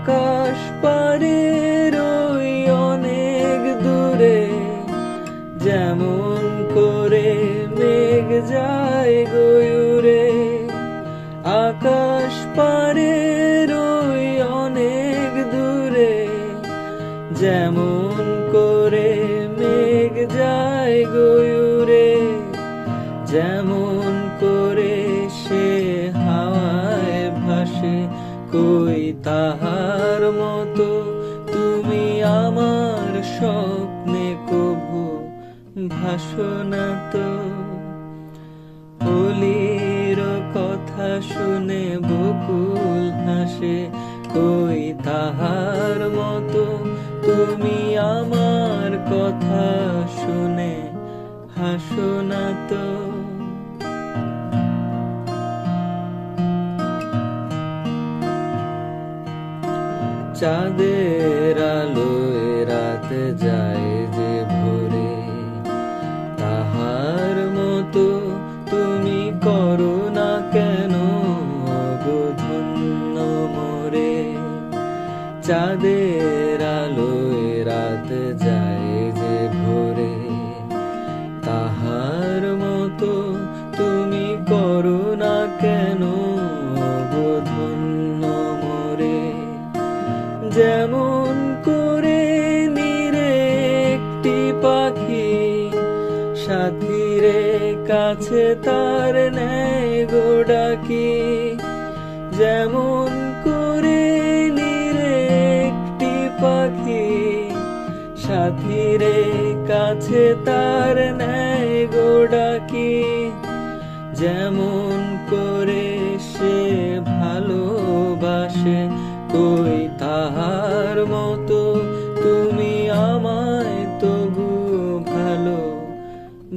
আকাশ পারের ওই অনেক দূরে, যেমন করে মেঘ যায় গয়ুরে। আকাশ পারের ওই অনেক দূরে, যেমন কই তাহার মতো। তুমি আমার স্বপ্নে কভু ভাসনা তো। কথা শুনে বকুল হাসে, কই তাহার মতো? তুমি আমার কথা শুনে হাসো তো। চাঁদের আলোয় রাত যায় যে ভোরে। তাহার মতো তুমি করো না কেন অবধন্য মোরে? চাঁদের আলোয় রাত যায় সাথীরে কাছে তার নেয় গোডাকি যেমন করে নিরে একটি পাখি, সাথীরে কাছে তার নেয় গোডাকি যেমন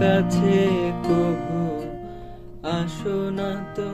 কাছে কহু আসো না তো।